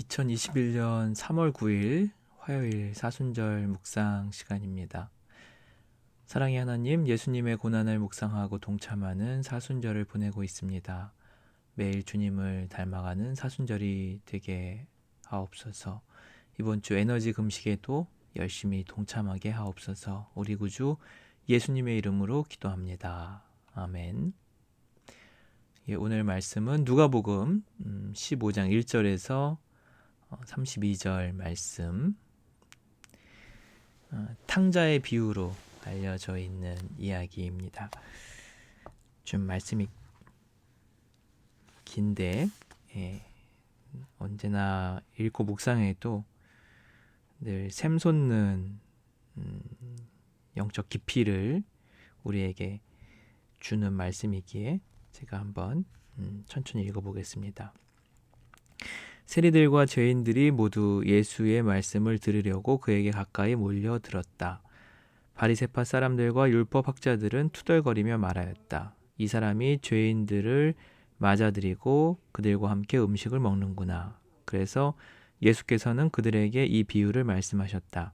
2021년 3월 9일 화요일 사순절 묵상 시간입니다. 사랑의 하나님, 예수님의 고난을 묵상하고 동참하는 사순절을 보내고 있습니다. 매일 주님을 닮아가는 사순절이 되게 하옵소서. 이번 주 에너지 금식에도 열심히 동참하게 하옵소서. 우리 구주 예수님의 이름으로 기도합니다. 아멘. 예, 오늘 말씀은 누가복음 15장 음, 1절에서 32절 어, 말씀 어, 탕자의 비유로 알려져 있는 이야기입니다. 좀 말씀이 긴데 예, 언제나 읽고 묵상해도 늘 샘솟는 음, 영적 깊이를 우리에게 주는 말씀이기에 제가 한번 음, 천천히 읽어보겠습니다. 세리들과 죄인들이 모두 예수의 말씀을 들으려고 그에게 가까이 몰려들었다. 바리세파 사람들과 율법 학자들은 투덜거리며 말하였다. 이 사람이 죄인들을 맞아들이고 그들과 함께 음식을 먹는구나. 그래서 예수께서는 그들에게 이 비유를 말씀하셨다.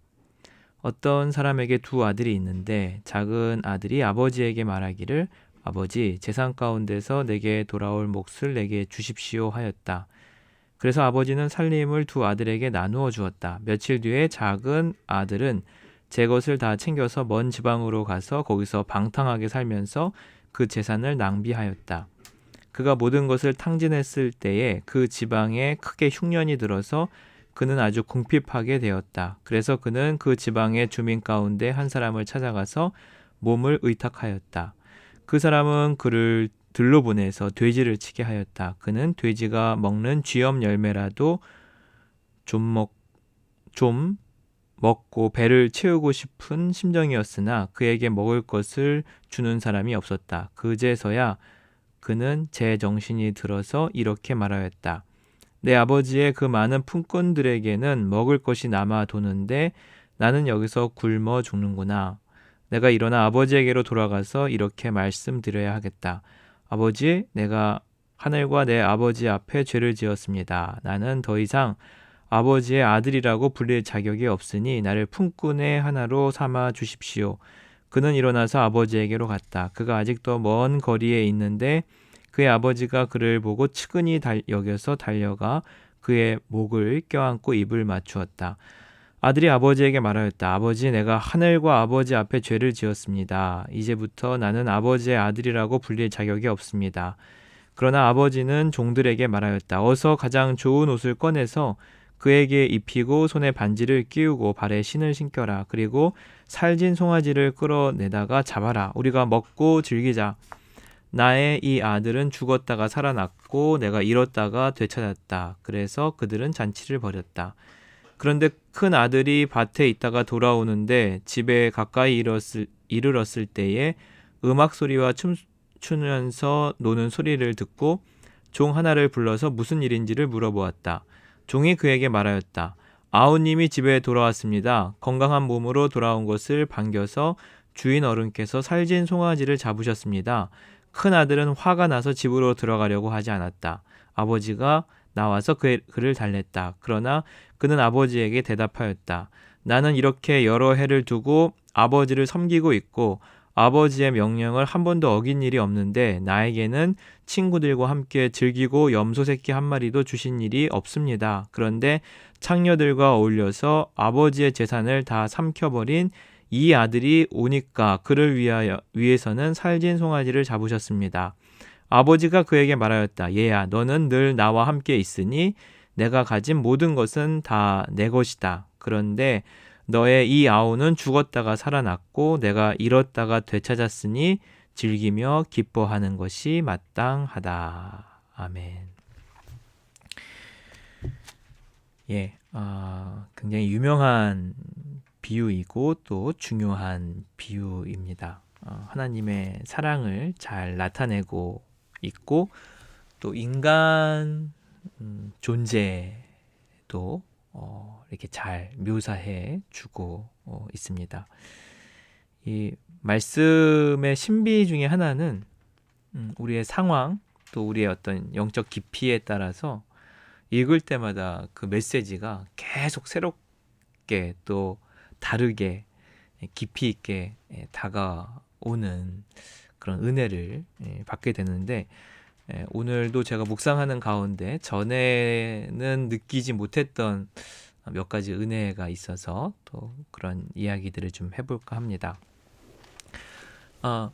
어떤 사람에게 두 아들이 있는데 작은 아들이 아버지에게 말하기를 아버지 재산 가운데서 내게 돌아올 몫을 내게 주십시오 하였다. 그래서 아버지는 살림을 두 아들에게 나누어 주었다. 며칠 뒤에 작은 아들은 제 것을 다 챙겨서 먼 지방으로 가서 거기서 방탕하게 살면서 그 재산을 낭비하였다. 그가 모든 것을 탕진했을 때에 그 지방에 크게 흉년이 들어서 그는 아주 궁핍하게 되었다. 그래서 그는 그 지방의 주민 가운데 한 사람을 찾아가서 몸을 의탁하였다. 그 사람은 그를 들로 보내서 돼지를 치게 하였다. 그는 돼지가 먹는 쥐염 열매라도 좀 먹, 좀 먹고 배를 채우고 싶은 심정이었으나 그에게 먹을 것을 주는 사람이 없었다. 그제서야 그는 제 정신이 들어서 이렇게 말하였다. 내 아버지의 그 많은 품꾼들에게는 먹을 것이 남아 도는데 나는 여기서 굶어 죽는구나. 내가 일어나 아버지에게로 돌아가서 이렇게 말씀드려야 하겠다. 아버지, 내가 하늘과 내 아버지 앞에 죄를 지었습니다. 나는 더 이상 아버지의 아들이라고 불릴 자격이 없으니 나를 품꾼의 하나로 삼아 주십시오. 그는 일어나서 아버지에게로 갔다. 그가 아직도 먼 거리에 있는데 그의 아버지가 그를 보고 측은히 달, 여겨서 달려가 그의 목을 껴안고 입을 맞추었다. 아들이 아버지에게 말하였다. 아버지, 내가 하늘과 아버지 앞에 죄를 지었습니다. 이제부터 나는 아버지의 아들이라고 불릴 자격이 없습니다. 그러나 아버지는 종들에게 말하였다. 어서 가장 좋은 옷을 꺼내서 그에게 입히고 손에 반지를 끼우고 발에 신을 신겨라. 그리고 살진 송아지를 끌어내다가 잡아라. 우리가 먹고 즐기자. 나의 이 아들은 죽었다가 살아났고 내가 잃었다가 되찾았다. 그래서 그들은 잔치를 벌였다. 그런데 큰 아들이 밭에 있다가 돌아오는데 집에 가까이 이르렀을, 이르렀을 때에 음악 소리와 춤 추면서 노는 소리를 듣고 종 하나를 불러서 무슨 일인지를 물어보았다. 종이 그에게 말하였다. 아우님이 집에 돌아왔습니다. 건강한 몸으로 돌아온 것을 반겨서 주인 어른께서 살진 송아지를 잡으셨습니다. 큰 아들은 화가 나서 집으로 들어가려고 하지 않았다. 아버지가 나와서 그, 그를 달랬다. 그러나 그는 아버지에게 대답하였다. 나는 이렇게 여러 해를 두고 아버지를 섬기고 있고 아버지의 명령을 한 번도 어긴 일이 없는데 나에게는 친구들과 함께 즐기고 염소 새끼 한 마리도 주신 일이 없습니다. 그런데 창녀들과 어울려서 아버지의 재산을 다 삼켜버린 이 아들이 오니까 그를 위하여 위해서는 살진 송아지를 잡으셨습니다. 아버지가 그에게 말하였다. 얘야, 너는 늘 나와 함께 있으니 내가 가진 모든 것은 다 내 것이다. 그런데 너의 이 아우는 죽었다가 살아났고 내가 잃었다가 되찾았으니 즐기며 기뻐하는 것이 마땅하다. 아멘. 예, 어, 굉장히 유명한 비유이고 또 중요한 비유입니다. 어, 하나님의 사랑을 잘 나타내고 있고 또 인간 음, 존재도 어, 이렇게 잘 묘사해 주고 어, 있습니다. 이 말씀의 신비 중에 하나는 음, 우리의 상황 또 우리의 어떤 영적 깊이에 따라서 읽을 때마다 그 메시지가 계속 새롭게 또 다르게 깊이 있게 예, 다가오는 그런 은혜를 예, 받게 되는데 예, 오늘도 제가 묵상하는 가운데 전에는 느끼지 못했던 몇 가지 은혜가 있어서 또 그런 이야기들을 좀 해볼까 합니다. 아,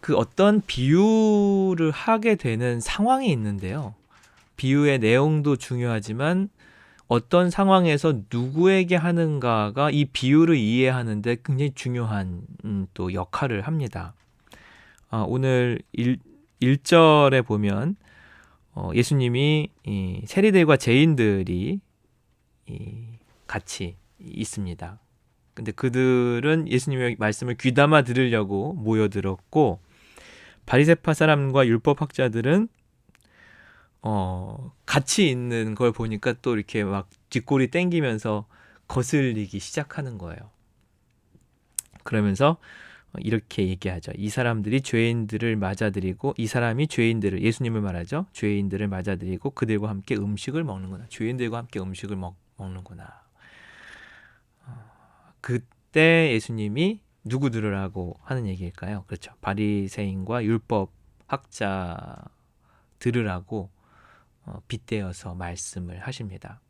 그 어떤 비유를 하게 되는 상황이 있는데요. 비유의 내용도 중요하지만 어떤 상황에서 누구에게 하는가가 이 비유를 이해하는데 굉장히 중요한 음, 또 역할을 합니다. 아, 오늘 1, 1절에 보면 어, 예수님이 이 세리들과 죄인들이 이 같이 있습니다. 근데 그들은 예수님의 말씀을 귀담아 들으려고 모여들었고 바리새파 사람과 율법 학자들은 어, 같이 있는 걸 보니까 또 이렇게 막 뒷골이 땡기면서 거슬리기 시작하는 거예요. 그러면서 이렇게 얘기하죠. 이 사람들이 죄인들을 맞아들이고 이 사람이 죄인들을 예수님을 말하죠. 죄인들을 맞아들이고 그들과 함께 음식을 먹는구나. 죄인들과 함께 음식을 먹, 먹는구나. 어, 그때 예수님이 누구 들으라고 하는 얘기일까요? 그렇죠. 바리새인과 율법 학자 들으라고 어, 빗대어서 말씀을 하십니다.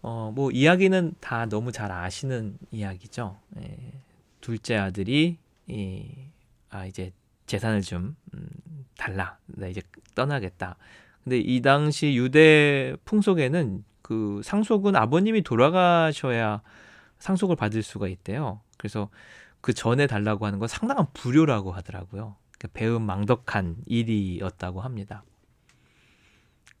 어, 뭐 이야기는 다 너무 잘 아시는 이야기죠. 예, 둘째 아들이 이, 아 이제 재산을 좀 음, 달라. 나 이제 떠나겠다. 근데 이 당시 유대 풍속에는 그 상속은 아버님이 돌아가셔야 상속을 받을 수가 있대요. 그래서 그 전에 달라고 하는 건 상당한 불효라고 하더라고요. 그러니까 배은망덕한 일이었다고 합니다.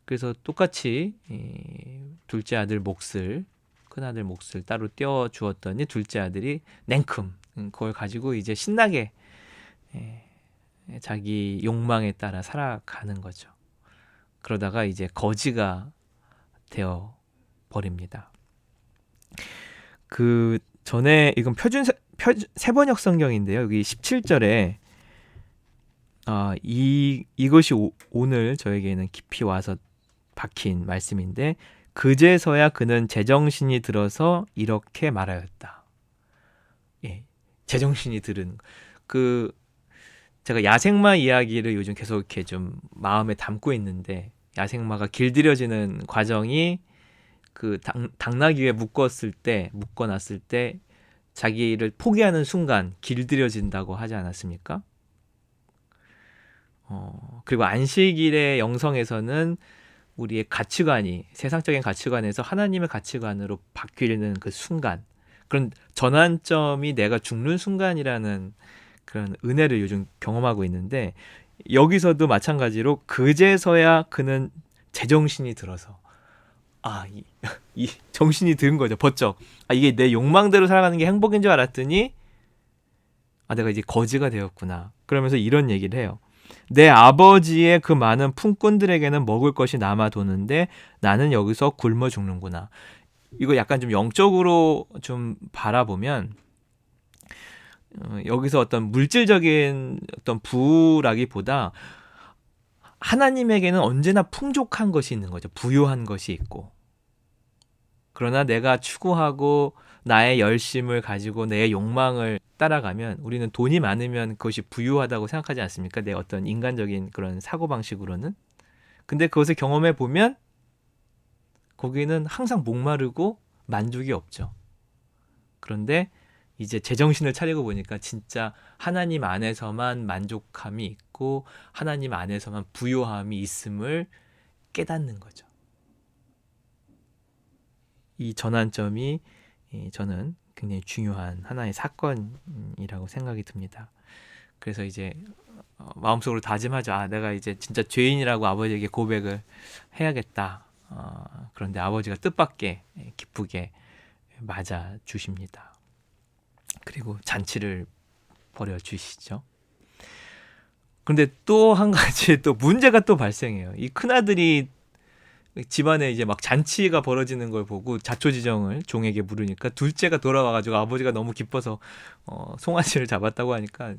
그래서 똑같이 이 둘째 아들 몫을 큰 아들 몫을 따로 떼어 주었더니 둘째 아들이 냉큼 음, 그걸 가지고 이제 신나게 예, 자기 욕망에 따라 살아가는 거죠. 그러다가 이제 거지가 되어 버립니다. 그 전에 이건 표준 표, 세번역 성경인데요. 여기 17절에 아, 이 이것이 오, 오늘 저에게는 깊이 와서 박힌 말씀인데 그제서야 그는 제정신이 들어서 이렇게 말하였다. 예. 제정신이 들은 그 제가 야생마 이야기를 요즘 계속 이렇게 좀 마음에 담고 있는데 야생마가 길들여지는 과정이 그 당, 당나귀 에 묶었을 때 묶어놨을 때 자기를 포기하는 순간 길들여진다고 하지 않았습니까? 어, 그리고 안식일의 영성에서는 우리의 가치관이 세상적인 가치관에서 하나님의 가치관으로 바뀌는 그 순간 그런 전환점이 내가 죽는 순간이라는 그런 은혜를 요즘 경험하고 있는데 여기서도 마찬가지로 그제서야 그는 제정신이 들어서 아, 이, 이 정신이 든 거죠. 번쩍. 아, 이게 내 욕망대로 살아가는 게 행복인 줄 알았더니 아, 내가 이제 거지가 되었구나. 그러면서 이런 얘기를 해요. 내 아버지의 그 많은 품꾼들에게는 먹을 것이 남아 도는데 나는 여기서 굶어 죽는구나. 이거 약간 좀 영적으로 좀 바라보면 어, 여기서 어떤 물질적인 어떤 부라기보다 하나님에게는 언제나 풍족한 것이 있는 거죠. 부유한 것이 있고. 그러나 내가 추구하고 나의 열심을 가지고 내 욕망을 따라가면 우리는 돈이 많으면 그것이 부유하다고 생각하지 않습니까? 내 어떤 인간적인 그런 사고방식으로는. 근데 그것을 경험해 보면 거기는 항상 목마르고 만족이 없죠. 그런데 이제 제정신을 차리고 보니까 진짜 하나님 안에서만 만족함이 있고 하나님 안에서만 부요함이 있음을 깨닫는 거죠. 이 전환점이 저는 굉장히 중요한 하나의 사건이라고 생각이 듭니다. 그래서 이제 어, 마음속으로 다짐하죠. 아, 내가 이제 진짜 죄인이라고 아버지에게 고백을 해야겠다. 어, 그런데 아버지가 뜻밖의 기쁘게 맞아 주십니다. 그리고 잔치를 벌여 주시죠. 그런데 또 한 가지 또 문제가 또 발생해요. 이 큰아들이 집안에 이제 막 잔치가 벌어지는 걸 보고 자초지정을 종에게 물으니까 둘째가 돌아와가지고 아버지가 너무 기뻐서 어, 송아지를 잡았다고 하니까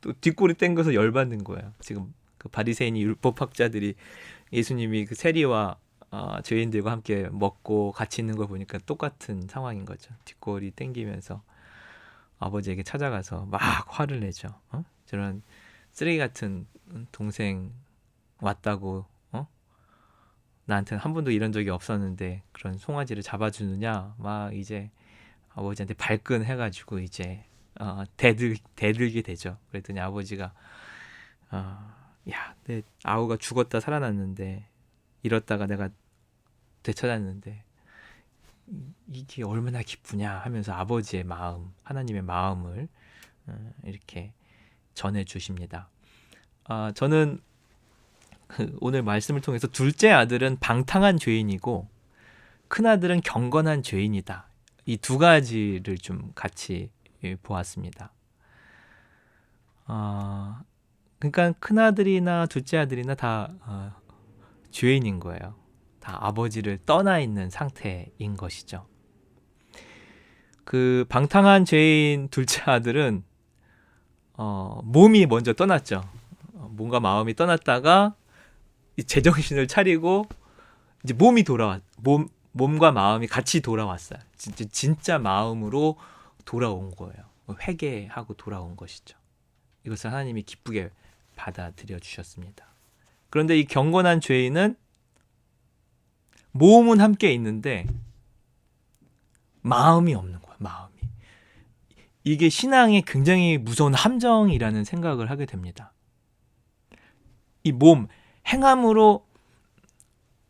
또 뒷골이 땡겨서 열받는 거예요. 지금 그 바리새인이 율법학자들이 예수님이 그 세리와 어, 죄인들과 함께 먹고 같이 있는 걸 보니까 똑같은 상황인 거죠. 뒷골이 땡기면서 아버지에게 찾아가서 막 화를 내죠. 어? 저런 쓰레기 같은 동생 왔다고 어? 나한테는 한 번도 이런 적이 없었는데 그런 송아지를 잡아주느냐 막 이제 아버지한테 발끈해가지고 이제 어, 대들 대들게 되죠. 그랬더니 아버지가 어, 야, 내 아우가 죽었다 살아났는데 잃었다가 내가 되찾았는데 이게 얼마나 기쁘냐 하면서 아버지의 마음, 하나님의 마음을 어, 이렇게 전해 주십니다. 아, 저는 그 오늘 말씀을 통해서 둘째 아들은 방탕한 죄인이고 큰 아들은 경건한 죄인이다. 이 두 가지를 좀 같이 보았습니다. 아, 그러니까 큰 아들이나 둘째 아들이나 다 어, 죄인인 거예요. 다 아버지를 떠나 있는 상태인 것이죠. 그 방탕한 죄인 둘째 아들은 어, 몸이 먼저 떠났죠. 어, 몸과 마음이 떠났다가 제정신을 차리고 이제 몸이 돌아왔 몸 몸과 마음이 같이 돌아왔어요. 진짜 진짜 마음으로 돌아온 거예요. 회개하고 돌아온 것이죠. 이것을 하나님이 기쁘게 받아들여 주셨습니다. 그런데 이 경건한 죄인은 몸은 함께 있는데 마음이 없는 거야. 마음이. 이게 신앙의 굉장히 무서운 함정이라는 생각을 하게 됩니다. 이 몸 행함으로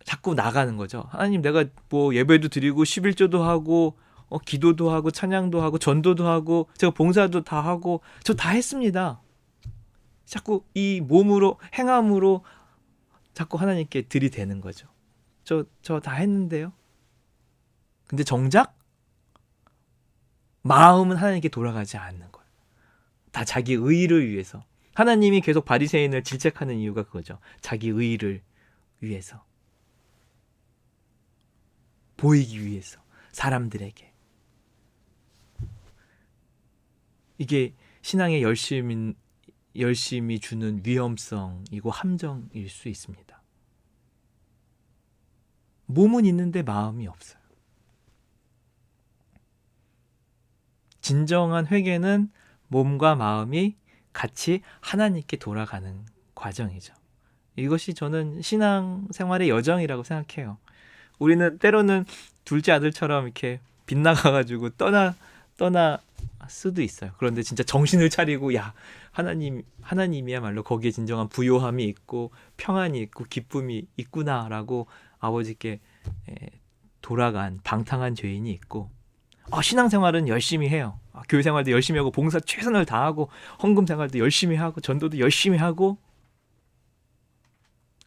자꾸 나가는 거죠. 하나님 내가 뭐 예배도 드리고 11조도 하고 어, 기도도 하고 찬양도 하고 전도도 하고 제가 봉사도 다 하고 저 다 했습니다. 자꾸 이 몸으로 행함으로 자꾸 하나님께 들이대는 거죠. 저 저 다 했는데요. 근데 정작 마음은 하나님께 돌아가지 않는 거예요. 다 자기 의를 위해서. 하나님이 계속 바리새인을 질책하는 이유가 그거죠. 자기 의를 위해서. 보이기 위해서 사람들에게. 이게 신앙의 열심 열심히 주는 위험성이고 함정일 수 있습니다. 몸은 있는데 마음이 없어요. 진정한 회개는 몸과 마음이 같이 하나님께 돌아가는 과정이죠. 이것이 저는 신앙 생활의 여정이라고 생각해요. 우리는 때로는 둘째 아들처럼 이렇게 빗나가가지고 떠나 떠나 수도 있어요. 그런데 진짜 정신을 차리고 야 하나님 하나님이야말로 거기에 진정한 부요함이 있고 평안이 있고 기쁨이 있구나라고 아버지께 돌아간 방탕한 죄인이 있고 어, 신앙생활은 열심히 해요. 어, 교회 생활도 열심히 하고 봉사 최선을 다하고 헌금 생활도 열심히 하고 전도도 열심히 하고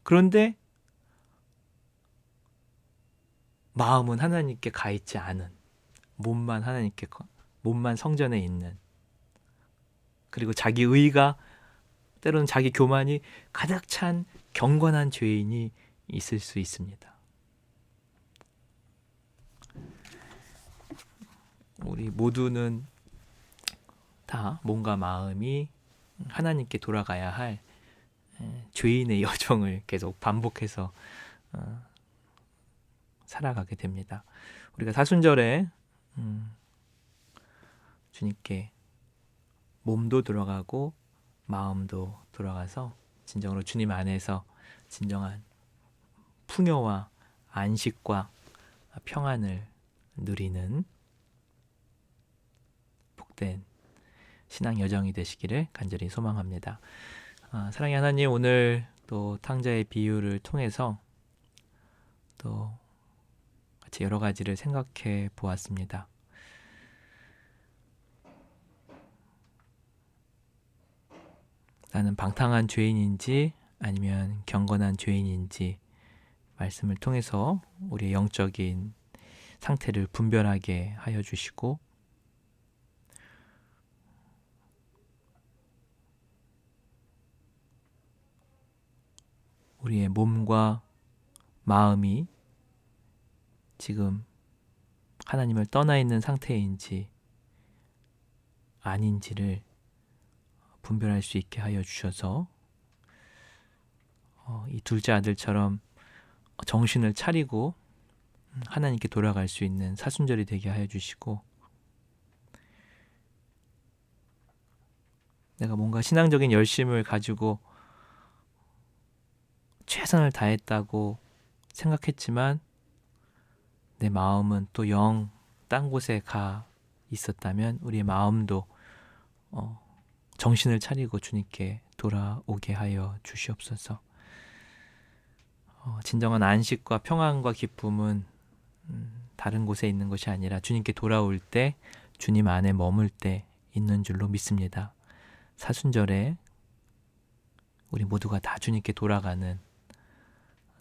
그런데 마음은 하나님께 가 있지 않은 몸만 하나님께 몸만 성전에 있는 그리고 자기 의가 때로는 자기 교만이 가득 찬 경건한 죄인이 있을 수 있습니다. 우리 모두는 다 몸과 마음이 하나님께 돌아가야 할 죄인의 여정을 계속 반복해서 어, 살아가게 됩니다. 우리가 사순절에 음, 주님께 몸도 들어가고 마음도 돌아가서 진정으로 주님 안에서 진정한 풍요와 안식과 평안을 누리는 복된 신앙 여정이 되시기를 간절히 소망합니다. 아, 사랑의 하나님 오늘 또 탕자의 비유를 통해서 또 같이 여러 가지를 생각해 보았습니다. 나는 방탕한 죄인인지 아니면 경건한 죄인인지 말씀을 통해서 우리의 영적인 상태를 분별하게 하여 주시고 우리의 몸과 마음이 지금 하나님을 떠나 있는 상태인지 아닌지를 분별할 수 있게 하여 주셔서 어, 이 둘째 아들처럼 정신을 차리고 하나님께 돌아갈 수 있는 사순절이 되게 하여 주시고 내가 뭔가 신앙적인 열심을 가지고 최선을 다했다고 생각했지만 내 마음은 또 영 딴 곳에 가 있었다면 우리의 마음도 어, 정신을 차리고 주님께 돌아오게 하여 주시옵소서. 어, 진정한 안식과 평안과 기쁨은 음, 다른 곳에 있는 것이 아니라 주님께 돌아올 때 주님 안에 머물 때 있는 줄로 믿습니다. 사순절에 우리 모두가 다 주님께 돌아가는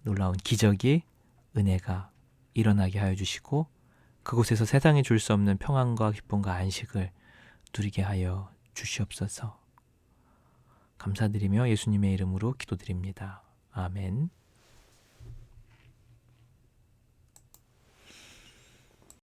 놀라운 기적이 은혜가 일어나게 하여 주시고 그곳에서 세상이 줄 수 없는 평안과 기쁨과 안식을 누리게 하여 주시옵소서. 감사드리며 예수님의 이름으로 기도드립니다. 아멘.